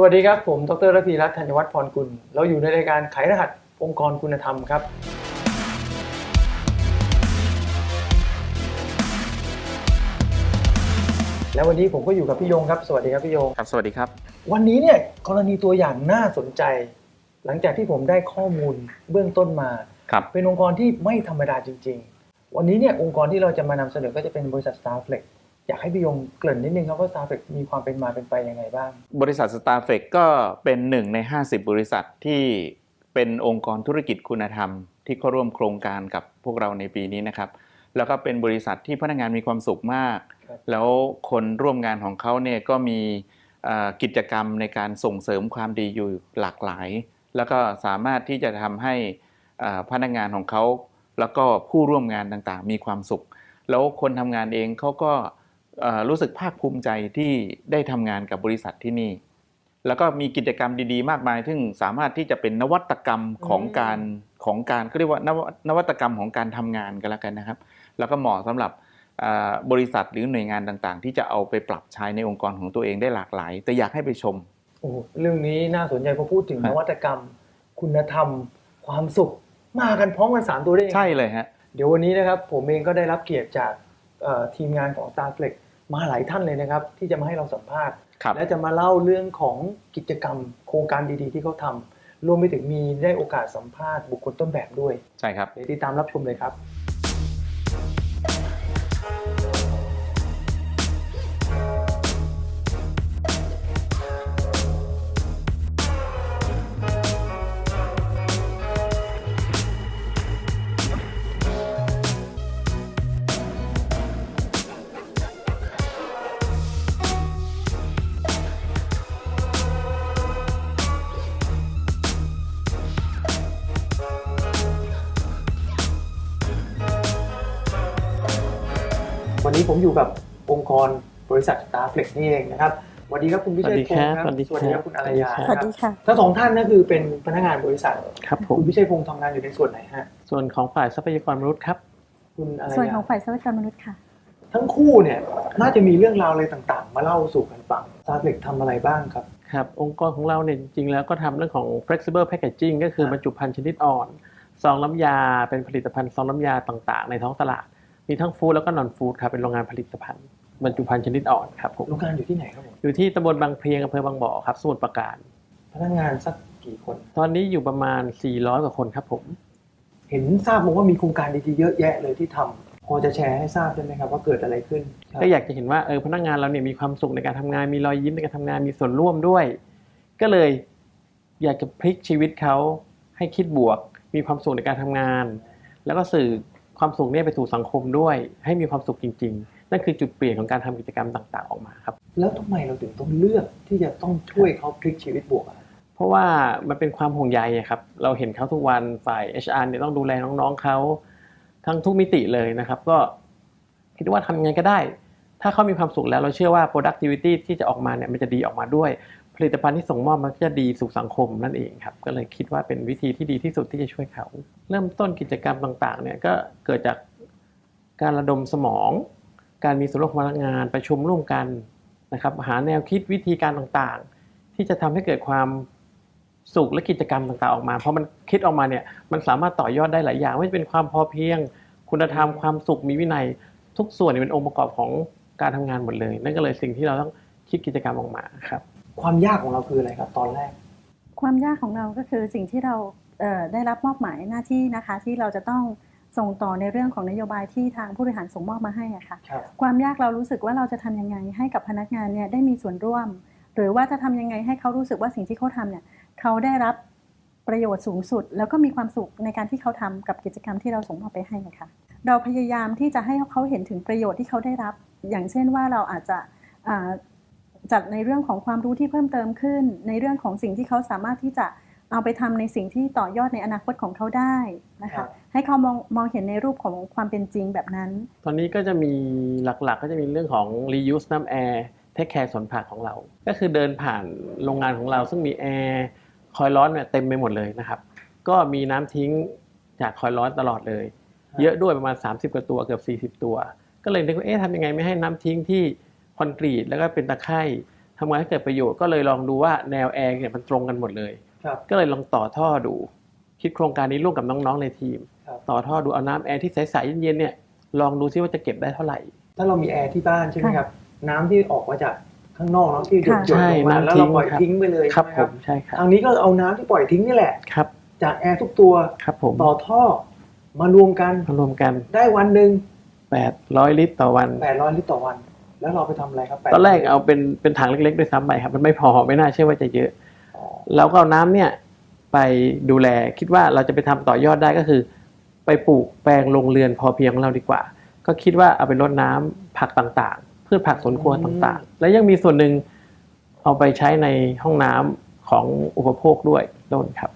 สวัสดีครับ ผมดรระพีรัตน์ธัญวัฒน์พรกุล เราอยู่ในรายการไขรหัสองค์กรคุณธรรมครับ แล้ววันนี้ผมก็อยู่กับพี่โยงครับ สวัสดีครับพี่โยง ครับ สวัสดีครับ วันนี้เนี่ยกรณีตัวอย่างน่าสนใจ หลังจากที่ผมได้ข้อมูลเบื้องต้นมาครับเป็นองค์กรที่ไม่ธรรมดาจริง ๆ วันนี้เนี่ยองค์กรที่เราจะมานำเสนอก็จะเป็นบริษัท Starflex อยากให้พี่โยงเกริ่นนิดนึงครับว่า Starflex มีความเป็นมาเป็นไปยังไงบ้าง บริษัท s t a r f e x ก็เป็นหนึ่งใน 50 บริษัทที่เป็นองค์กรธุรกิจคุณธรรม ที่เข้าร่วมโครงการกับพวกเราในปีนี้นะครับ แล้วก็เป็นบริษัทที่พนักงานมีความสุขมากครับแล้วคนร่วมงานของเขาเนี่ยก็มีเอ่อกิจกรรมในการส่งเสริมความดีอยู่หลากหลาย แล้วก็สามารถที่จะทำให้เอ่อพนักงานของเขา แล้วก็ผู้ร่วมงานต่างๆ มีความสุข แล้วคนทำงานเองเขาก็เอ่อ รู้สึกภาคภูมิใจที่ได้ทำงานกับบริษัทที่นี่ แล้วก็มีกิจกรรมดีๆ มากมาย ซึ่งสามารถที่จะเป็นนวัตกรรมของการของการก็เรียกว่านวนวัตกรรมของการทำงานกันแล้วกันนะครับ แล้วก็เหมาะสำหรับอ่าบริษัทหรือหน่วยงานต่างๆ ที่จะเอาไปปรับใช้ในองค์กรของตัวเองได้หลากหลาย แต่อยากให้ไปชมโอ้โหเรื่องนี้น่าสนใจพอพูดถึงครันบวัตกรรม คุณธรรม ความสุข มากันพร้อมกันสามตัวได้ยังไงใช่เลยฮะเดี๋ยววันนี้นะครับผมเองก็ได้รับเกียรติจากเอ่อทีมงานของ Starflex มาหลายท่านเลยนะครับ ที่จะมาให้เราสัมภาษณ์ครับและจะมาเล่าเรื่องของกิจกรรม โครงการดีๆ ที่เขาทำรวมไปถึงมีได้โอกาสสัมภาษณ์บุคคลต้นแบบด้วยใช่ครับเดี๋ยวติดตามรับชมเลยครับ อยู่กับองค์กรบริษัท Starflex นี่เองนะครับสวัสดีครับคุณพิเชษฐ์พงศ์ครับสวัสดีสครับวัสดีครับคุณอารยาสวันะสคดีรับสวัสดีค่ะทั้งสองท่านนั่นคือเป็นพนักงานบริษัทครับผคุมณพิเชษฐ์พงศ์ทำงานอยู่ในส่วนไหนฮะส่วนของฝ่ายทรัพยากรมนุษย์ครับคุณอารส่วนยาของฝ่ายทรัพยากรมนุษย์ค่ะ ทั้งคู่เนี่ยน่าจะมีเรื่องราวอะไรต่างๆ มาเล่าสู่กันฟัง Starflex ทำอะไรบ้างครับครับองค์กรของเราเนี่ยจริงๆแล้วก็ทำเรื่องของ flexible packaging ก็คือครับบรรจุภัณฑ์ชนิดอ่อนซองน้ำยาเป็นผลิตภัณฑ์ซองน้ำยาต่างๆ ในท้องตลาด มีทั้งฟู้ดแล้วก็นอนฟู้ดครับเป็นโรงงานผลิตภัณฑ์บรรจุภัณฑ์ชนิดอ่อนครับผมโรงงานอยู่ที่ไหนครับผมอยู่ที่ตำบลบางเพลียงอำเภอบางบ่อครับสมุทรปราการ พนักงานสักกี่คน ตอนนี้อยู่ประมาณ 400 กว่าคนครับผม เห็นทราบมาว่ามีโครงการดีๆเยอะแยะเลยที่ทำพอจะแชร์ให้ทราบได้ไหมครับว่าเกิดอะไรขึ้นครับก็อยากจะเห็นว่าเออพนักงานเราเนี่ยมีความสุขในการทำงาน มีรอยยิ้มในการทำงานมีส่วนร่วมด้วย ก็เลยอยากจะพลิกชีวิตเขาให้คิดบวก มีความสุขในการทำงาน แล้วก็สื่อ ความสุขเนี่ยไปสู่สังคมด้วย ให้มีความสุขจริง ๆ นั่นคือจุดเปลี่ยนของการทำกิจกรรมต่างๆ ออกมาครับ แล้วทำไมเราถึงต้องเลือกที่จะต้องช่วยเขาพลิกชีวิตบวกอะเพราะว่ามันเป็นความห่วงใยอะครับ เราเห็นเขาทุกวันฝ่าย HR เนี่ยต้องดูแลน้องๆเขาทั้งทุกมิติเลยนะครับ ก็คิดว่าทำยังไงก็ได้ ถ้าเขามีความสุขแล้วเราเชื่อว่า productivity ที่จะออกมาเนี่ยมันจะดีออกมาด้วย ผลิตภัณฑ์ที่ส่งมอบมันก็จะดีสู่สังคมนั่นเองครับ ก็เลยคิดว่าเป็นวิธีที่ดีที่สุดที่จะช่วยเขา เริ่มต้นกิจกรรมต่างๆเนี่ยก็เกิดจากการระดมสมอง การมีส่วนร่วมของพนักงานประชุมร่วมกันนะครับ หาแนวคิดวิธีการต่างๆ ที่จะทำให้เกิดความสุขและกิจกรรมต่างๆออกมา เพราะมันคิดออกมาเนี่ยมันสามารถต่อยอดได้หลายอย่างไม่ว่าจะเป็นความพอเพียง คุณธรรมความสุขมีวินัย ทุกส่วนเนี่ยเป็นองค์ประกอบของการทำงานหมดเลย นั่นก็เลยสิ่งที่เราต้องคิดกิจกรรมออกมาครับ ความยากของเราคืออะไรครับตอนแรก ความยากของเราก็คือสิ่งที่เราเอ่อได้รับมอบหมายหน้าที่นะคะ ที่เราจะต้องส่งต่อในเรื่องของนโยบายที่ทางผู้บริหารส่งมอบมาให้อะค่ะครับความยากเรารู้สึกว่าเราจะทำยังไงให้กับพนักงานเนี่ยได้มีส่วนร่วม หรือว่าจะทำยังไงให้เขารู้สึกว่าสิ่งที่เขาทำเนี่ยเขาได้รับประโยชน์สูงสุด แล้วก็มีความสุขในการที่เขาทำกับกิจกรรมที่เราส่งมอบไปให้นะคะเราพยายามที่จะให้เขาเห็นถึงประโยชน์ที่เขาได้รับ อย่างเช่นว่าเราอาจจะอ่า จัดในเรื่องของความรู้ที่เพิ่มเติมขึ้น ในเรื่องของสิ่งที่เขาสามารถที่จะเอาไปทำในสิ่งที่ต่อยอดในอนาคตของเขาได้นะครัคะบให้เขามองมองเห็นในรูปของความเป็นจริงแบบนั้น ตอนนี้ก็จะมีหลักๆ ก็จะมีเรื่องของ reuse น้ำแอร์เทคแคร์สวนผักของเรา ก็คือเดินผ่านโรงงานของเราซึ่งมีแอร์คอยร้อนเนี่ยเต็มไปหมดเลยนะครับ ก็มีน้ำทิ้งจากคอยร้อนตลอดเลย เยอะด้วยประมาณ 30กว่าตัวเกือบ 40 ตัว ก็เลยนึกว่าเอ๊ะทำยังไงไม่ให้น้ำทิ้งที่ คอนกรีตแล้วก็เป็นตะไคร่ทำงานให้เกิดประโยชน์ก็เลยลองดูว่าแนวแอร์เนี่ยมันตรงกันหมดเลยครับก็เลยลองต่อท่อดู คิดโครงการนี้ร่วมกับน้องๆในทีมครับต่อท่อดูเอาน้ำแอร์ที่ใสๆเย็นๆเนี่ยลองดูซิว่าจะเก็บได้เท่าไหร่ ถ้าเรามีแอร์ที่บ้านใช่ไหมค่ะครับ น้ำที่ออกมาจากข้างนอกเนาะที่หยดค่ะหยดลงมาใช่แล้วเราปล่อยน้ำทิ้ทิ้งงไปเลยครับใช่ไหมผมใช่ครับทางนี้ก็เอาน้ำที่ปล่อยทิ้งนี่แหละครับ จากแอร์ทุกตัวครับผมต่อท่อมารวมกันมารวมกันได้วันหนึ่ง800ลิตรต่อวัน800ลิตรต่อวัน แล้วเราไปทำอะไรครับ800ตอนแรกเอาเป็นเป็นถังเล็กๆด้วยซ้ำไปครับ มันไม่พอไม่น่าเชื่อว่าจะเยอะอ๋อเราก็เอาน้ำเนี่ยไปดูแลคิดว่าเราจะไปทำต่อยอดได้ก็คือ ไปปลูกแปลงโรงเรือนพอเพียงของเราดีกว่า ก็คิดว่าเอาไปรดน้ำผักต่างๆพืชผักสวนครัวต่างๆ และยังมีส่วนหนึ่งเอาไปใช้ในห้องน้ำของอุปโภคด้วยโดนครับ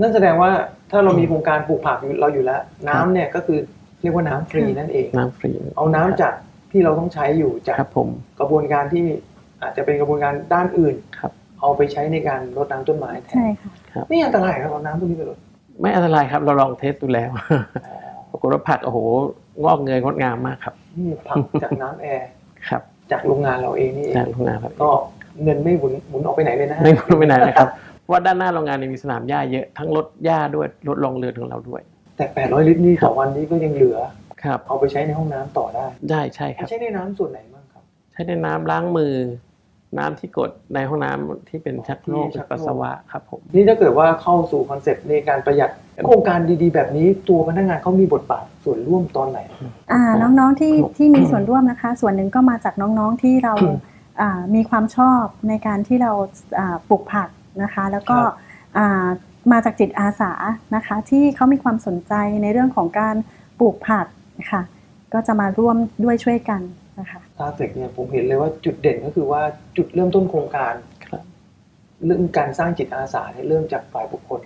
นั่นแสดงว่าถ้าเรามีโครงการปลูกผักอยู่เราอยู่แล้ว น้ำเนี่ยก็คือเรียกว่าน้ำฟรีนั่นเองน้ำฟรี เอาน้ำจาก ที่เราต้องใช้อยู่จากครับผมกระบวนการที่อาจจะเป็นกระบวนการด้านอื่นครับเอาไปใช้ในการรดน้ำต้นไม้แทใช่นค่ะไม่อันตรายครับเอาน้ำพวกนี้ไปรดไม่อันตรายครับ เราลองเทสดูแล้วปรากฏว่าผักโอ้โหงอกเงยงดงามมากครับนี่ผักจากน้ำแอร์ครับ จากโรงงานเราเองนี่เองจากโรงงานครับก็เงินไม่หมุนหมุนออกไปไหนเลยนะฮะไม่รู้ไปไหนนะครับเพราะว่าด้านหน้าโรงงานเนี่ยมีสนามหญ้าเยอะทั้งรถหญ้าด้วยรถลงเรือนของเราด้วย แต่ 800 ลิตรนี่ครัต่อบวันนี้ก็ยังเหลือ ครับเอาไปใช้ในห้องน้ำต่อได้ได้ใช่ครับใช้ในน้ำส่วนไหนบ้างครับใช้ในน้ำล้างมือ น้ำที่กดในห้องน้ำที่เป็นชักโครกที่ชัเป็นกโครกปัสสาวะครับผมนี่ถ้าเกิดว่าเข้าสู่คอนเซ็ปต์ในการประหยัดโครงการดีๆ แบบนี้ตัวพนักงานเขามีบทบาทส่วนร่วมตอนไหนอ่าน้องๆที่ครับที่มีส่วนร่วมนะคะ ส่วนหนึ่งก็มาจากน้องๆที่เราอ่ามีความชอบในการที่เราอ่าปลูกผักนะคะ แล้วก็ครับอ่ามาจากจิตอาสานะคะ ที่เขามีความสนใจในเรื่องของการปลูกผัก ค่ะ ก็จะมาร่วมด้วยช่วยกันนะคะซาเฟกเนี่ยผมเห็นเลยว่าจุดเด่นก็คือว่าจุดเริ่มต้นโครงการครับเรื่องการสร้างจิตอาสาเนี่ยเริ่มจากฝ่ายบุคคล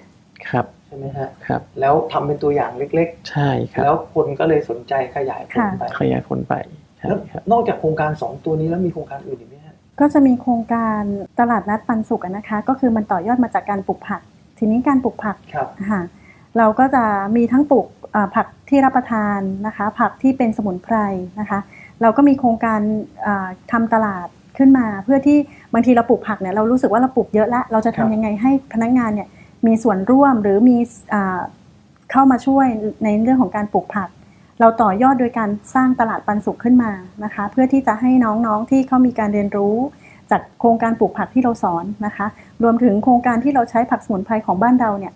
ครับใช่ไหมฮะครับ แล้วทำเป็นตัวอย่างเล็กใช่คๆรับ แล้วคนก็เลยสนใจขยายผลค่ะไปขยายผลไปใช่แล้วครับนอกจากโครงการสองตัวนี้แล้วมีโครงการอื่นอีกไหมฮะก็จะมีโครงการตลาดนัดปันสุกอะนะคะ ก็คือมันต่อยอดมาจากการปลูกผัก ทีนี้การปลูกผักครับค่ะ เราก็จะมีทั้งปลูกผักที่รับประทานนะคะ ผักที่เป็นสมุนไพรนะคะ เราก็มีโครงการอ่าทำตลาดขึ้นมา เพื่อที่บางทีเราปลูกผักเนี่ยเรารู้สึกว่าเราปลูกเยอะล้วเราจะทำบยังไงให้พนักงานเนี่ยมีส่วนร่วมหรือมีอเข้ามาช่วยในเรื่องของการปลูกผัก เราต่อยอดโดยการสร้างตลาดปันสุขขึ้นมานะคะ เพื่อที่จะให้น้องๆที่เขามีการเรียนรู้จากโครงการปลูกผักที่เราสอนนะคะ รวมถึงโครงการที่เราใช้ผักสมุนไพรของบ้านเราเนี่ย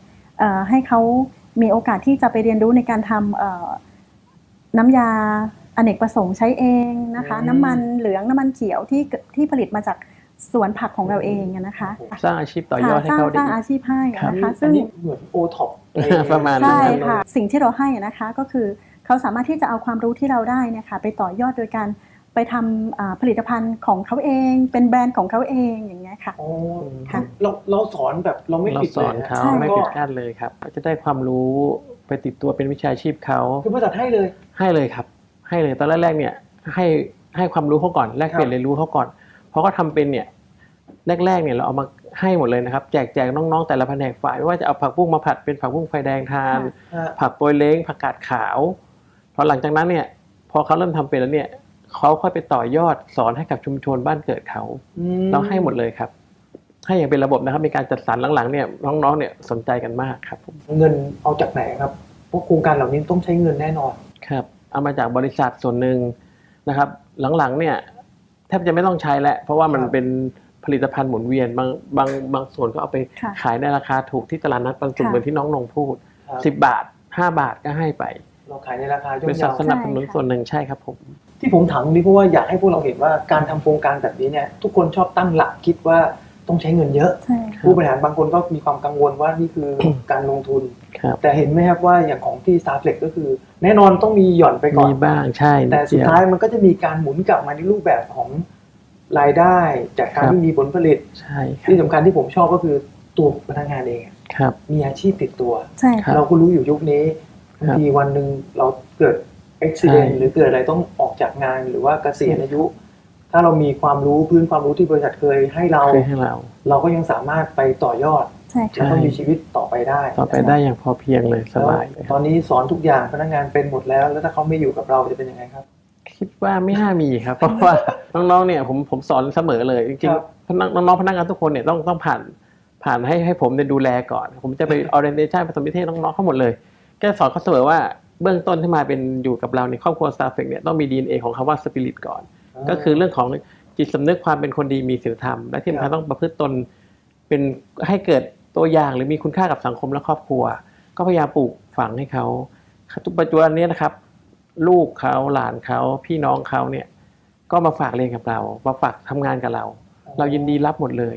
ให้เขามีโอกาสที่จะไปเรียนรู้ในการทำเอ่อน้ำยาอเนกประสงค์ใช้เองนะคะอืมน้ำมันเหลืองน้ำมันเขียวที่เกิดที่ผลิตมาจากสวนผักของเราเองอะนะคะสร้างอาชีพต่อยอดให้ค่ะสร้างเขาสได้ร้างอีอากชีพให้ครับนะคะอัซึ่นงนี้เหมือนโอท็อปประมาณนั้นใช่ค่ะสิ่งที่เราให้อะนะคะก็คือเขาสามารถที่จะเอาความรู้ที่เราได้เนะคะไปต่อยอดโดยการ ไปทำอ่าผลิตภัณฑ์ของเขาเอง เป็นแบรนด์ของเขาเองอย่างเงี้ยค่ะโอ้ค่ะเราเราสอนแบบเราไม่เราปิดสเลอยนนะเขาใช่ไม่ก็ปิดกั้นเลยครับจะได้ความรู้ไปติดตัวเป็นวิชาชีพเขาคือบริษัทให้เลยให้เลยครับ ให้เลยตอนแรกๆเนี่ยให้ให้ความรู้เขาก่อนแลกเปลี่ยนเรียนรู้เขาก่อนเพราะเขาทำเป็นเนี่ยแรกๆเนี่ยเราเอามาให้หมดเลยนะครับ แจกแจกน้องๆแต่ละแผนกฝ่ายไม่ว่าจะเอาผักบุ้งมาผัดเป็นผักบุ้งไฟแดงทานฮะผักโปรยเล้งผักกาดขาวพอหลังจากนั้นเนี่ยพอเขาเริ่มทำเป็นแล้วเนี่ย เขาค่อยไปต่อยอดสอนให้กับชุมชนบ้านเกิดเขาอืมเราให้หมดเลยครับ ให้อย่างเป็นระบบนะครับมีการจัดสรรหลังๆเนี่ยน้องๆเนี่ยสนใจกันมากครับผมเงินเอาจากไหนครับเพราะโครงการเหล่านี้ต้องใช้เงินแน่นอนครับ เอามาจากบริษัทส่วนหนึ่งนะครับ หลังๆเนี่ยแทบจะไม่ต้องใช้แล้วเพราะว่ามันครับเป็นผลิตภัณฑ์หมุนเวียนบางบางบางส่วนก็เอาไปค่ะขายในราคาถูกที่ตลาดนัดปันสุขค่ะเหมือนที่น้องนงพูดครับสิบบาทห้าบาทก็ให้ไป เราขายในราคาย่อเป็นมสัเยาดสนับสนุนส่วนหนึ่งใช่ครับผม ที่ผมถามตรงนี้เพราะว่าอยากให้พวกเราเห็นว่าการทำโครงการแบบนี้เนี่ยทุกคนชอบตั้งหลักคิดว่าต้องใช้เงินเยอะใช่ค่ะผู้บริหารบางคนก็มีความกังวลว่านี่คือการลงทุนครับแต่เห็นไหมครับว่าอย่างของที่ Starflex ก็คือ แน่นอนต้องมีหย่อนไปก่อนมีบ้างใช่ แต่สุดเยวท้ายมันก็จะมีการหมุนกลับมาในรูปแบบของรายได้จากการครับที่มีผลผลิตใช่ครัที่บสำคัญที่ผมชอบก็คือตัวพนักงานเองอะครับมีอาชีพติดตัวใช่ครัค่ะบเราก็รู้อยู่ยุคนี้ครับบางทีวันหนึ่งเราเกิด อุบิเหตุใช่หรือเกิดอะไรต้องออกจากงานหรือว่าเกษียณอายุ ถ้าเรามีความรู้พื้นความรู้ที่บริษัทเคยให้เราเคยให้เราเราก็ยังสามารถไปต่อยอดใช่แล้ค่ะวก็มีชีวิตต่อไปได้ ต่อไปได้อย่างพอเพียงเลยสบายเลยแล้วคตรัอบนนี้สอนทุกอย่างพนักงานเป็นหมดแล้ว แล้วถ้าเขาไม่อยู่กับเราจะเป็นยังไงครับ คิดว่าไม่น่ามีครับ เพราะว่าน้องๆเนี่ยผมผมสอนเสมอเลยจริงครับๆพนักน้องๆพนักงานทุกคนเนี่ยต้องต้องผ่านผ่านให้ให้ผมเนี่ยดูแลก่อน ผมจะไป orientation ผสมนิเทศน้องๆเขาหมดเลยก็สอนเขาเสมอว่า เบื้องต้นที่มาเป็นอยู่กับเราในครอบครัว Star f e c เนี่ยต้องมี DNA ของคำว่า spirit ก่อน ก็คือเรื่องของจิตสำนึกความเป็นคนดีมีศีลธรรม และที่สำคัญต้องประพฤติตนเป็นให้เกิดตัวอย่างหรือมีคุณค่ากับสังคมและครอบครัว ก็พยายามปลูกฝังให้เขาทุกปัจจุบันนี้นะครับ ลูกเขาหลานเขาพี่น้องเขาเนี่ยก็มาฝากเรียนกับเรา มาฝากทำงานกับเรา เรายินดีรับหมดเลย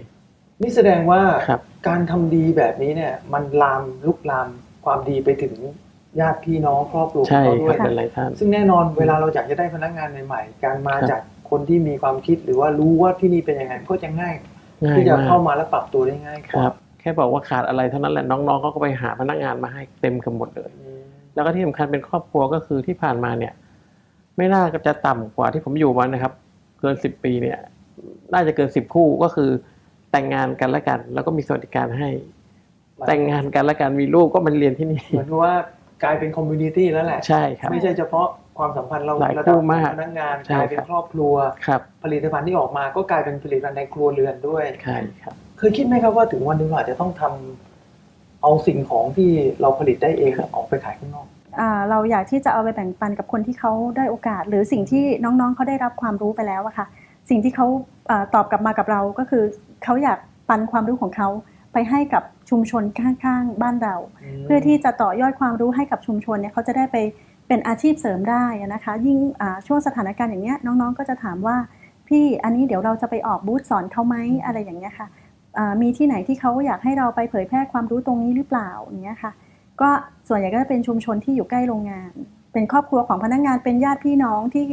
นี่แสดงว่าครับการทำดีแบบนี้เนี่ย มันลามลุกลามความดีไปถึง ญาติพี่น้องครอบครัวของใช่เขาคด้รัวบยเป็นไรท่าน ซึ่งแน่นอนเวลาเราอยากจะได้พนักงานใหม่ๆ การมาครับ จากคนที่มีความคิดหรือว่ารู้ว่าที่นี่เป็นยังไงก็จะง่าย ง่ายที่จะมากเข้ามาและปรับตัวได้ง่ายกคว่ารับ แค่บอกว่าขาดอะไรเท่านั้นแหละน้องๆเขาก็ไปหาพนักงานมาให้เต็มกันหมดเลย อืมแล้วก็ที่สำคัญเป็นครอบครัวก็คือที่ผ่านมาเนี่ย ไม่น่าจะต่ำกว่าที่ผมอยู่มานะครับ เกินสิบปีเนี่ย น่าจะเกินสิบคู่ก็คือ แต่งงานกันและกัน แล้วก็มีสวัสดิการให้ แต่งงานกันและกันมีลูกก็มันเรียนที่นี่ เหมือนกับว่า กลายเป็นคอมมูนิตี้แล้วแหละ ใช่ครับ ไม่ใช่เฉพาะความสัมพันธ์เราหลายระคู่ดับมากพนักงานใช่กลายเป็นครับ ครอบครัว ครับผลิตภัณฑ์ที่ออกมาก็กลายเป็นผลิตภัณฑ์ในครัวเรือนด้วย ใช่ครับ เคยคิดไหมครับว่าถึงวันหนึ่งเราอาจจะต้องทำเอาสิ่งของที่เราผลิตได้เองออกไปขายข้างนอก อ่าเราอยากที่จะเอาไปแบ่งปันกับคนที่เขาได้โอกาส หรือสิ่งที่น้องๆเขาได้รับความรู้ไปแล้วอะค่ะ สิ่งที่เขาอ่าตอบกลับมากับเราก็คือเขาอยากปันความรู้ของเขา ไปให้กับชุมชนข้างๆบ้านเรา เพื่อที่จะต่อยอดความรู้ให้กับชุมชนเนี่ยเขาจะได้ไปเป็นอาชีพเสริมได้อะนะคะ ยิ่งอ่าช่วงสถานการณ์อย่างเนี้ยน้องๆ ก็จะถามว่าพี่อันนี้เดี๋ยวเราจะไปออกบูธสอนเขาไหมอะไรอย่างเงี้ยค่ะอ่ามีที่ไหนที่เขาอยากให้เราไปเผยแพร่ความรู้ตรงนี้หรือเปล่าอย่างเงี้ยค่ะ ก็ส่วนใหญ่ก็จะเป็นชุมชนที่อยู่ใกล้โรงงาน เป็นครอบครัวของพนักงานเป็นญาติพี่น้องที่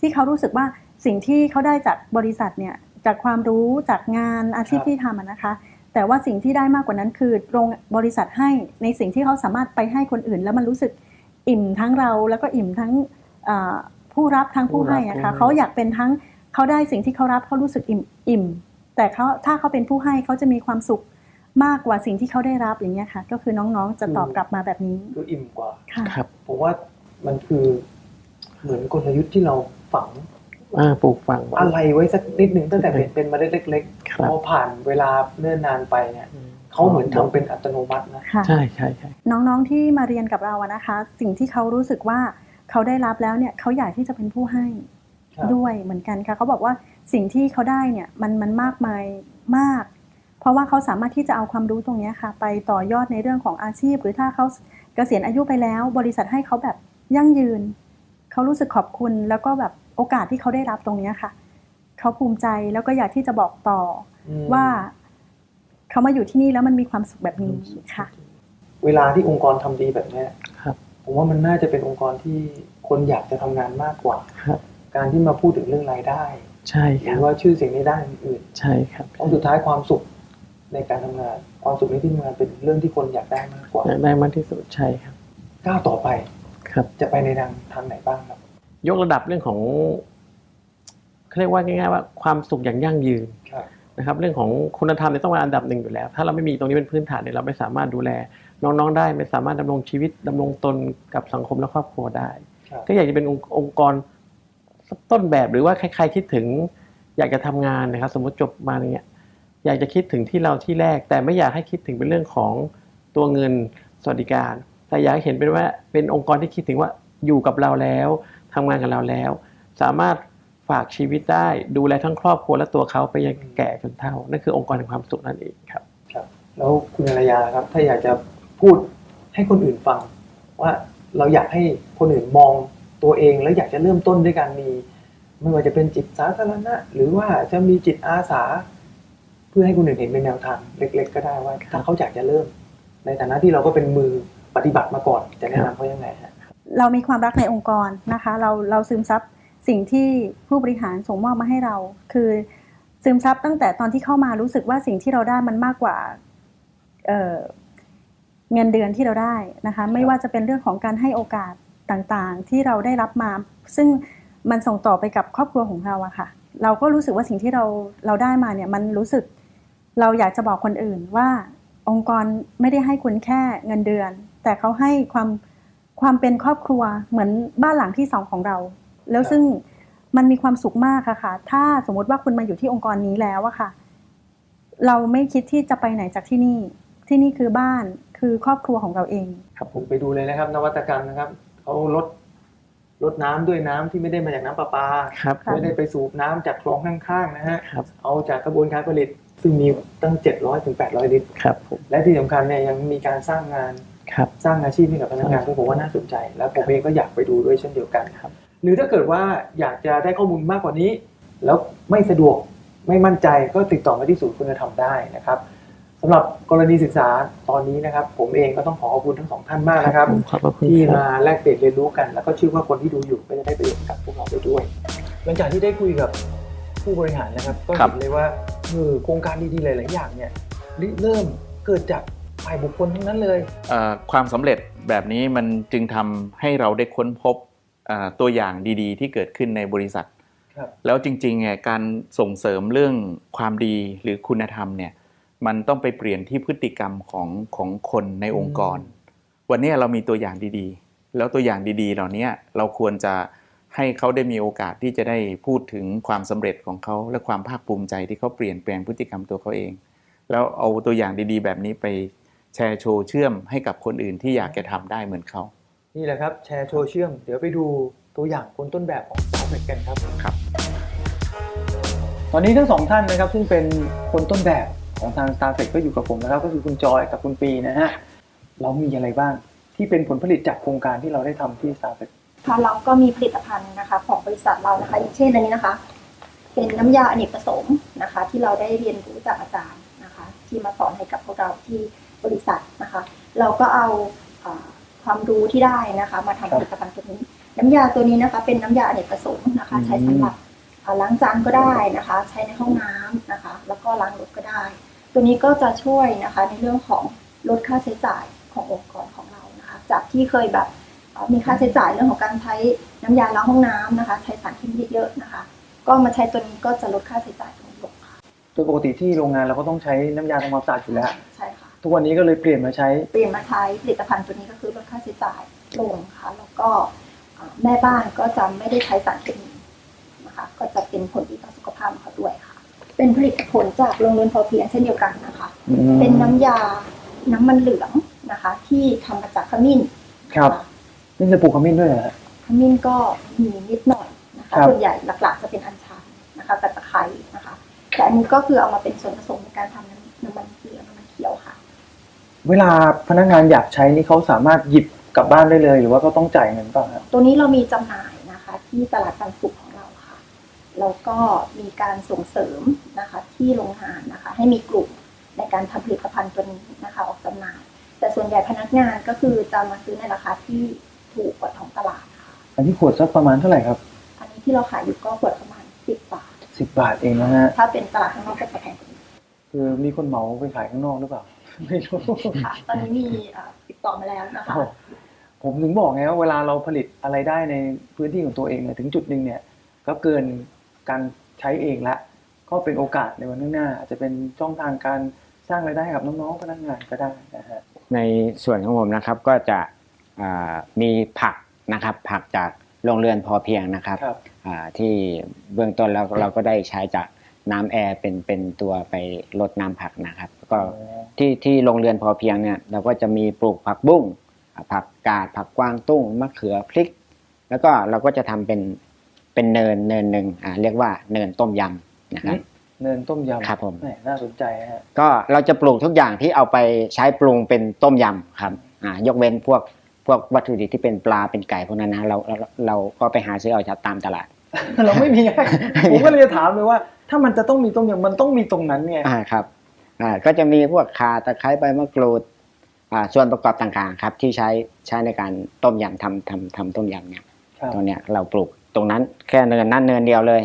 ที่เขารู้สึกว่าสิ่งที่เขาได้จากบริษัทเนี่ยจากความรู้จากงานอาชีพครับที่ทำอะนะคะ แต่ว่าสิ่งที่ได้มากกว่านั้นคือโรงบริษัทให้ในสิ่งที่เขาสามารถไปให้คนอื่น แล้วมันรู้สึกอิ่มทั้งเราแล้วก็อิ่มทั้งอ่าผู้รับทั้งผู้ให้อะค่ะผู้รับเขาอยากเป็นทั้งเขาได้สิ่งที่เขารับเขารู้สึกอิ่มอิ่ม แต่เขาถ้าเขาเป็นผู้ให้เขาจะมีความสุขมากกว่าสิ่งที่เขาได้รับอย่างเงี้ยค่ะ ก็คือน้องๆจะตอบกลับมาแบบนี้คืออิ่มกว่าค่ะครับผมว่ามันคือเหมือนกลยุทธ์ที่เราฝังอ่า ปลูกฝังไว้อะไรไว้สักนิดหนึ่งตั้งแต่เป็นเป็นเมล็ดเล็กคๆรับพอผ่านเวลาเนิ่นนานไปเนี่ยเขาเหมือนทำเป็นอัตโนมัตินะค่ะใช่ใช่ใช่น้องๆที่มาเรียนกับเราอะนะคะ สิ่งที่เขารู้สึกว่าเขาได้รับแล้วเนี่ยเขาอยากที่จะเป็นผู้ให้ครับด้วยเหมือนกันค่ะเขาบอกว่าสิ่งที่เขาได้เนี่ยมันมันมากมายมาก เพราะว่าเขาสามารถที่จะเอาความรู้ตรงเนี้ยค่ะ ไปต่อยอดในเรื่องของอาชีพ หรือถ้าเขาเกษียณอายุไปแล้ว บริษัทให้เขาแบบยั่งยืน เขารู้สึกขอบคุณแล้วก็แบบ โอกาสที่เขาได้รับตรงเนี้ยค่ะ เขาภูมิใจแล้วก็อยากที่จะบอกต่ออืมว่าเขามาอยู่ที่นี่แล้วมันมีความสุขแบบนี้ค่ะ เวลาที่องค์กรทำดีแบบเนี้ยครับ ผมว่ามันน่าจะเป็นองค์กรที่คนอยากจะทำงานมากกว่าครับการที่มาพูดถึงเรื่องรายได้ ใช่หครืรับอว่าชื่อเสียงในด้านอื่นใช่ครับๆเพราะสุดท้ายความสุขในการทำงาน ความสุขในที่ทำงานเป็นเรื่องที่คนอยากได้มากกว่าอยากได้มากที่สุดใช่ครับก้าวต่อไปครับ จะไปในทางทางไหนบ้างครับ ยกระดับเรื่องของเขาเรียกว่าง่ายๆว่าความสุขอย่างยั่งยืนครับนะครับเรื่องของคุณธรรมเนี่ยต้องมาอันดับหนึ่งอยู่แล้ว ถ้าเราไม่มีตรงนี้เป็นพื้นฐานเนี่ยเราไม่สามารถดูแล น้องๆได้ไม่สามารถดำรงชีวิตดำรงตนกับสังคมและครอบครัวได้ครับก็อยากจะเป็นองค์องค์กรต้นแบบหรือว่าใครๆคิดถึงอยากจะทำงานนะครับ สมมติจบมาเนี่ยอยากจะคิดถึงที่เราที่แรก แต่ไม่อยากให้คิดถึงเป็นเรื่องของตัวเงินสวัสดิการ แต่อยากให้เห็นเป็นว่าเป็นองค์กรที่คิดถึงว่าอยู่กับเราแล้ว ทำงานกับเราแล้ว สามารถฝากชีวิตได้ดูแลทั้งครอบครัวและตัวเขาไปยังแก่จนเฒ่านั่นคือองค์กรแห่งความสุขนั่นเองครับครับ แล้วคุณอารยาครับ ถ้าอยากจะพูดให้คนอื่นฟัง ว่าเราอยากให้คนอื่นมองตัวเอง แล้วอยากจะเริ่มต้นด้วยการมี ไม่ว่าจะเป็นจิตสาธารณะ หรือว่าจะมีจิตอาสา เพื่อให้คนอื่นเห็นเป็นแนวทางเล็ก ๆ ก็ได้ว่าถ้าเขาอยากจะเริ่ม ในฐานะที่เราก็เป็นมือปฏิบัติมาก่อนจะแนะนำเขายังไงฮะ เรามีความรักในองค์กรนะคะ เราเราซึมซับสิ่งที่ผู้บริหารส่งมอบมาให้เรา คือซึมซับตั้งแต่ตอนที่เข้ามารู้สึกว่าสิ่งที่เราได้มันมากกว่าเเงินเดือนที่เราได้นะคะไม่ว่าจะเป็นเรื่องของการให้โอกาสต่างๆ ที่เราได้รับมา ซึ่งมันส่งต่อไปกับครอบครัวของเราอะค่ะ เราก็รู้สึกว่าสิ่งที่เราเราได้มาเนี่ยมันรู้สึกเราอยากจะบอกคนอื่นว่าองค์กรไม่ได้ให้คุณแค่เงินเดือน แต่เขาให้ความ ความเป็นครอบครัวเหมือนบ้านหลังที่สองของเรา แล้วซึ่งมันมีความสุขมากค่ะค่ะ ถ้าสมมติว่าคุณมาอยู่ที่องค์กรนี้แล้วอะค่ะ เราไม่คิดที่จะไปไหนจากที่นี่ ที่นี่คือบ้านคือครอบครัวของเราเอง ครับผมไปดูเลยนะครับ นวัตกรรมนะครับเขาลดลดน้ำด้วยน้ำที่ไม่ได้มาจากน้ำประปาครับครับไม่ได้ไปสูบน้ำจากคลองข้างๆนะฮะครับเอาจากกระบวนการผลิตซึ่งมีตั้ง 700ถึง800 ลิตรครับผมและที่สำคัญเนี่ยยังมีการสร้างงาน ครับสร้างอาชีพให้กับพนักงานก็ผมว่าน่าสนใจ แล้วผมเองก็อยากไปดูด้วยเช่นเดียวกันครับ หรือถ้าเกิดว่าอยากจะได้ข้อมูลมากกว่านี้ แล้วไม่สะดวกไม่มั่นใจก็ติดต่อมาที่ศูนย์คุณธรรมได้นะครับสำหรับกรณีศึกษาตอนนี้นะครับ ผมเองก็ต้องขอขอบคุณทั้งสองท่านมากนะครับผมขอบพระคุณที่ครับมาแลกเปลี่ยนเรียนรู้กัน แล้วก็เชื่อว่าคนที่ดูอยู่ก็จะได้ประโยชน์กับพวกเราไปด้วย หลังจากที่ได้คุยกับผู้บริหารนะครับ ก็ครับเห็นเลยว่าเออโครงการดีๆหลายๆอย่างเนี่ยริเริ่มเกิดจาก ฝ่ายบุคคลทั้งนั้นเลยเอ่อความสำเร็จแบบนี้มันจึงทำให้เราได้ค้นพบเอ่อตัวอย่างดีๆ ที่เกิดขึ้นในบริษัทครับแล้วจริงๆเนี่ยการส่งเสริมเรื่องความดีหรือคุณธรรมเนี่ยมันต้องไปเปลี่ยนที่พฤติกรรมของของคนในองค์กร วันนี้เรามีตัวอย่างดีๆ แล้วตัวอย่างดีๆ เหล่านี้เราควรจะให้เขาได้มีโอกาสที่จะได้พูดถึงความสำเร็จของเขาและความภาคภูมิใจที่เขาเปลี่ยนแปลงพฤติกรรมตัวเขาเอง แล้วเอาตัวอย่างดีๆ แบบนี้ไป แชร์โชว์เชื่อมให้กับคนอื่นที่อยากจะทำได้เหมือนเขา นี่แหละครับแชร์โซเชียลเดี๋ยวไปดูตัวอย่างคนต้นแบบของสาวเกันครับ ครับ ตอนนี้ทั้งสองท่านนะครับ ซึ่งเป็นคนต้นแบบของทาง s t a r f e c ก็อยู่กับผมนะครับ ก็คือคุณจอยกับคุณปีนะฮะเรามีอะไรบ้างที่เป็นผลผลิตจากโครงการที่เราได้ทำที่ s t a r f e c ค่ะเราก็มีผลิตภัณฑ์นะคะ ของบริษัทเรานะคะ อย่างเช่นอันนี้นะคะ เป็นน้ำยาอเนกประสงค์นะคะ ที่เราได้เรียนรู้จากอาจารย์นะคะ ที่มาสอนให้กับพวกเราที่ บริษัทนะคะ เราก็เอาเอ่อความรู้ที่ได้นะคะ มาทำผลิตภัณฑ์ตัวนี้ น้ำยาตัวนี้นะคะ เป็นน้ำยาอเนกประสงค์นะคะ ใช้สำหรับเอ่อล้างจานก็ได้นะคะ ใช้ในห้องน้ำนะคะ แล้วก็ล้างรถก็ได้ ตัวนี้ก็จะช่วยนะคะในเรื่องของลดค่าใช้จ่ายขององค์กรของเรานะคะ จากที่เคยแบบเอ่อมีค่าใช้จ่ายเรื่องของการใช้น้ำยาล้างห้องน้ำนะคะ ใช้สารเคมีเยอะๆนะคะ ก็มาใช้ตัวนี้ก็จะลดค่าใช้จ่ายตรงนี้ลงค่ะโดยปกติที่โรงงานเราก็ต้องใช้น้ำยาทำความสะอาดอยู่แล้วใช่ค่ะ ทุกวันนี้ก็เลยเปลี่ยนมาใช้ เปลี่ยนมาใช้ผลิตภัณฑ์ตัวนี้ก็คือลดค่าใช้จ่ายลงค่ะ แล้วก็เอ่อแม่บ้านก็จะไม่ได้ใช้สารเคมีนะคะ ก็จะเป็นผลดีต่อสุขภาพของเขาด้วยค่ะ เป็นผลิตผลจากโรงเรียนพอเพียงเช่นเดียวกันนะคะ เป็นน้ำยาน้ำมันเหลืองนะคะ ที่ทำมาจากขมิ้น ครับะนี่จะปลูกขมิ้นด้วยเหรอฮะขมิ้นก็มีนิดหน่อยนะคะครับส่วนใหญ่หลักๆ จะเป็นอัญชันนะคะกับตะไคร้นะคะ แต่อันนี้ก็คือเอามาเป็นส่วนผสมในการทำน้ำน้ำมัน เวลาพนักงานอยากใช้นี่เขาสามารถหยิบกลับบ้านได้เลย หรือว่าเขาต้องจ่ายเงินเปล่าครับตัวนี้เรามีจำหน่ายนะคะ ที่ตลาดปันสุขของเราค่ะแล้วก็มีการส่งเสริมนะคะที่โรงงานนะคะ ให้มีกลุ่มในการทำผลิตภัณฑ์ตัวนี้นะคะ ออกจำหน่าย แต่ส่วนใหญ่พนักงานก็คือจะมาซื้อในราคาที่ถูกกว่าท้องตลาดค่ะ อันนี้ขวดสักประมาณเท่าไหร่ครับอันนี้ที่เราขายอยู่ก็ขวดประมาณ 10 บาท สิบบาทเองนะฮะถ้าเป็นตลาดข้างนอกก็จะแพงกว่านี้ คือมีคนเหมาไปขายข้างนอกหรือเปล่า ไม่รู้ค่ะตอนนี้มีเอ่อติดต่อมาแล้วนะคะโอ้ผมถึงบอกไงว่าเวลาเราผลิตอะไรได้ในพื้นที่ของตัวเองเนี่ยถึงจุดหนึ่งเนี่ยก็เกินการใช้เองละก็เป็นโอกาสในวันข้างหน้า อาจจะเป็นช่องทางการสร้างรายได้ให้กับน้องๆพนักงานก็ได้นะฮะในส่วนของผมนะครับก็จะอ่ามีผักนะครับ ผักจากโรงเรือนพอเพียงนะครับครับอ่าที่เบื้องต้นเราเราก็ได้ใช้จาก น้ำแอร์เป็นเป็นตัวไปลดน้ำผักนะครับ ก็ที่ที่โรงเรือนพอเพียงเนี่ยเราก็จะมีปลูกผักบุ้งอ่าผักกาดผักกวางตุ้งมะเขือพริก แล้วก็เราก็จะทำเป็นเป็นเนินเนินหนึ่งอ่าเรียกว่าเนินต้มยำนะครับเนินต้มยำครับผมแหน่าสนใจฮะก็เราจะปลูกทุกอย่างที่เอาไปใช้ปรุงเป็นต้มยำครับอ่ายกเว้นพวกพวกวัตถุดิบที่เป็นปลาเป็นไก่พวกนั้นนะเราเราเราก็ไปหาซื้อเอาจากตามตลาด เราไม่มีให้ผมก็เลยจะถามเลยว่า ถ้ามันจะต้องมีต้มยำมันต้องมีตรงนั้นไงอ่าครับอ่าก็จะมีพวกข่าตะไคร้ใบมะกรูดอ่าส่วนประกอบต่างๆครับ ที่ใช้ใช้ในการต้มยำทำทำทำต้มยำเนี่ยครับตรงเนี้ยเราปลูกตรงนั้นแค่เนินนั้นเนินเดียวเลย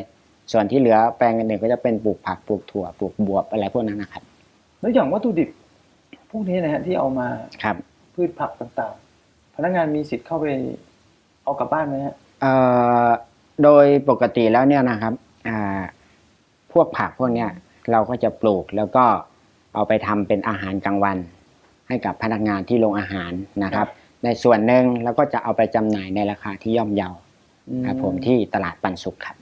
ส่วนที่เหลือแปลงอื่นๆก็จะเป็นปลูกผักปลูกถั่วปลูกบวบอะไรพวกนั้นนะครับแล้วอย่างวัตถุดิบพวกนี้นะฮะที่เอามาครับพืชผักต่างๆ พนักงานมีสิทธิ์เข้าไปเอากลับบ้านไหมฮะเอ่อ โดยปกติแล้วเนี่ยนะครับอ่าพวกผักพวกเนี้ยเราก็จะปลูกแล้วก็เอาไปทำเป็นอาหารกลางวัน ให้กับพนักงานที่โรงอาหารนะครับ ในส่วนหนึ่งเราก็จะเอาไปจำหน่ายในราคาที่ย่อมเยาครับผมที่ตลาดปันสุขครับ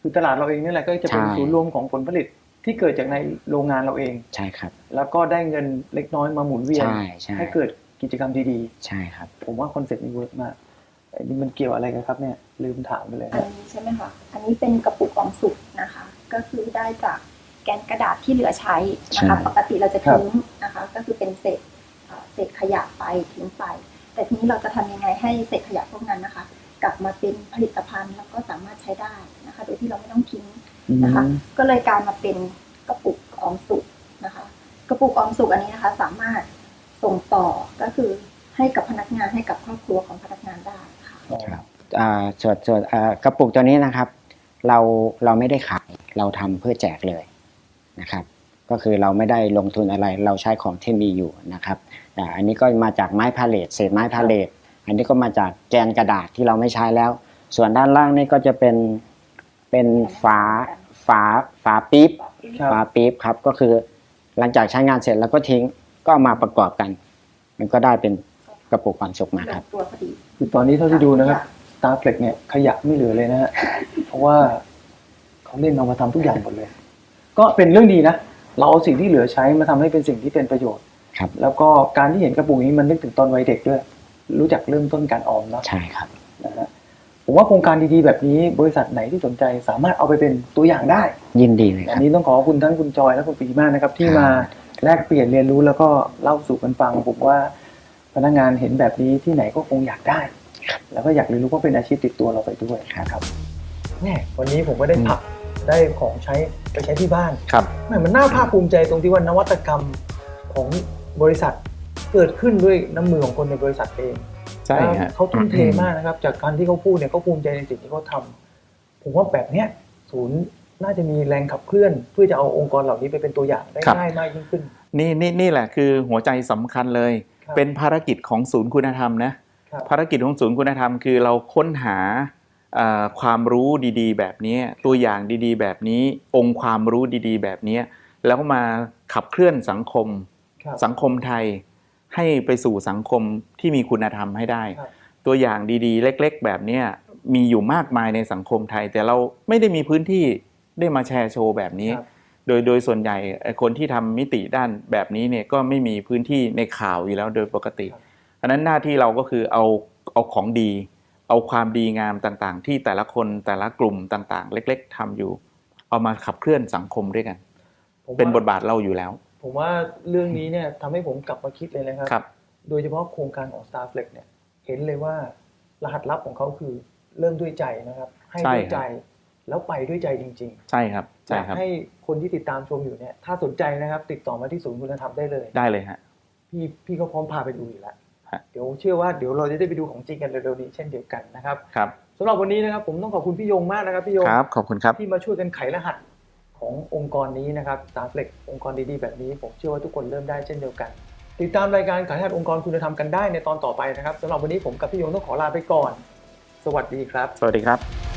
คือตลาดเราเองนี่แหละก็จะเป็นใช่ศูนย์รวมของผลผลิตที่เกิดจากในโรงงานเราเองใช่ครับ แล้วก็ได้เงินเล็กน้อยมาหมุนเวียนใช่ใช่ให้เกิดกิจกรรมดีใช่ครับๆผมว่าคอนเซ็ปต์นี้เวิร์กมาก อันนี้มันเกี่ยวอะไรกันครับเนี่ยลืมถามไปเลยอันนี้ใช่ไหมคะอันนี้เป็นกระปุกออมสุกนะคะ ก็คือได้จากแกนกระดาษที่เหลือใช้นะคะใช่ปกติเราจะทิ้งนะคะ ก็คือเป็นเศษเอ่อเศษขยะไปทิ้งไป แต่ทีนี้เราจะทำยังไงให้เศษขยะพวกนั้นนะคะ กลับมาเป็นผลิตภัณฑ์แล้วก็สามารถใช้ได้นะคะ โดยที่เราไม่ต้องทิ้งนะคะ ก็เลยกลายมาเป็นกระปุกออมสุกนะคะ กระปุกออมสุกอันนี้นะคะ สามารถส่งต่อก็คือให้กับพนักงานให้กับครอบครัวของพนักงานได้ ค่ะครับอ่าส่วนส่วนอ่ากระปุกตัวนี้นะครับ เราเราไม่ได้ขายเราทำเพื่อแจกเลยนะครับ ก็คือเราไม่ได้ลงทุนอะไรเราใช้ของที่มีอยู่นะครับอ่าอันนี้ก็มาจากไม้พาเลทเศษไม้พาเลทอันนี้ก็มาจากแกนกระดาษที่เราไม่ใช้แล้ว ส่วนด้านล่างนี่ก็จะเป็นเป็นฝาฝาฝาปี๊บครับฝาปี๊บครับก็คือหลังจากใช้งานเสร็จแล้วก็ทิ้งก็เอามาประกอบกัน มันก็ได้เป็น กระปุกความสุขมาลครับงตัวพอดีคือตอนนี้เท่าที่ดูนะครับ Starflex เนี่ยขยะไม่เหลือเลยนะฮะเพราะว่าเขาเล่นเอามาทำทุกอย่างหมดเลย ก็เป็นเรื่องดีนะเราเอาสิ่งที่เหลือใช้มาทำให้เป็นสิ่งที่เป็นประโยชน์ครับ แล้วก็การที่เห็นกระปุกนี้มันนึกถึงตอนวัยเด็กด้วย รู้จักเริ่มต้นการออมเนาะใช่ครับนะฮะผมว่าโครงการดีๆแบบนี้บริษัทไหนที่สนใจสามารถเอาไปเป็นตัวอย่างได้ ยินดีเลยคอัรันบนี้ต้องขอบคุณทั้งคุณจอยและคุณปีมากนะครับ ที่ครับมาแลกเปลี่ยนเรียนรู้แล้วก็เล่าสู่กันฟังผมว่าพ นักงานเห็นแบบนี้ที่ไหนก็คงอยากได้ แล้วก็อยากเรียนรู้เพราะเป็นอาชีพติดตัวเราไปด้วยนะครับแน่วันนี้ผมก็ได้ผักได้ของใช้ไปใช้ที่บ้านครับแหม่มันน่าภาคภูมิใจตรงที่ว่านวัตกรรมของบริษัทเกิดขึ้นด้วยน้ำมือของคนในบริษัทเองใช่แล้วฮะเขาทุ่มเทมากนะครับ จากการที่เขาพูดเนี่ยเขาภูมิใจในสิ่งที่เขาทำผมว่าแบบเนี้ยศูนย์น่าจะมีแรงขับเคลื่อน เพื่อจะเอาองค์กรเหล่านี้ไปเป็นตัวอย่างได้ง่ายมากยิ่งขึ้น นี่นี่นี่แหละคือหัวใจสำคัญเลยครับ เป็นภารกิจของศูนย์คุณธรรมนะครับภารกิจของศูนย์คุณธรรมคือเราค้นหาเอ่อความรู้ดี ๆ แบบนี้ตัวอย่างดีๆ แบบนี้องค์ความรู้ดีๆ แบบนี้แล้วก็มาขับเคลื่อนสังคมครับสังคมไทยให้ไปสู่สังคมที่มีคุณธรรมให้ได้ครับตัวอย่างดีๆ เล็ก ๆ แบบเนี้ยมีอยู่มากมายในสังคมไทย แต่เราไม่ได้มีพื้นที่ได้มาแชร์โชว์แบบนี้ครับ โดยโดยส่วนใหญ่ไอ้คนที่ทำมิติด้านแบบนี้เนี่ยก็ไม่มีพื้นที่ในข่าวอยู่แล้วโดยปกติครับเพราะฉะนั้นหน้าที่เราก็คือเอาเอาของดี เอาความดีงามต่างๆ ที่แต่ละคนแต่ละกลุ่มต่างๆ เล็ก ๆทำอยู่ เอามาขับเคลื่อนสังคมด้วยกันผมว่าเป็นบทบาทเราอยู่แล้ว ผมว่าเรื่องนี้เนี่ยทำให้ผมกลับมาคิดเลยนะครับครับโดยเฉพาะโครงการของ Starflex เนี่ยเห็นเลยว่ารหัสลับของเขาคือเริ่มด้วยใจนะครับ ให้ใช่ด้วยครับใจแล้วไปด้วยใจจริงใช่ครับๆ อใช่ยากครับ ให้คนที่ติดตามชมอยู่เนี่ย ถ้าสนใจนะครับ ติดต่อมาที่ศูนย์คุณธรรมได้เลย ได้เลยฮะ พี่พี่ก็พร้อมพาไปดูอยู่แล้ว ฮะ เดี๋ยวเชื่อว่าเดี๋ยวเราจะได้ไปดูของจริงกันเร็วๆนี้เช่นเดียวกันนะครับครับสำหรับวันนี้นะครับ ผมต้องขอบคุณพี่ยงมากนะครับพี่ยง ครับขอบคุณครับ ที่มาช่วยกันไขรหัสขององค์กรนี้นะครับ Starflex องค์กรดีๆ แบบนี้ ผมเชื่อว่าทุกคนเริ่มได้เช่นเดียวกัน ติดตามรายการไขรหัสองค์กรคุณธรรมกันได้ในตอนต่อไปนะครับสำหรับวันนี้ผมกับพี่ยงต้องขอลาไปก่อน สวัสดีครับ สวัสดีครับ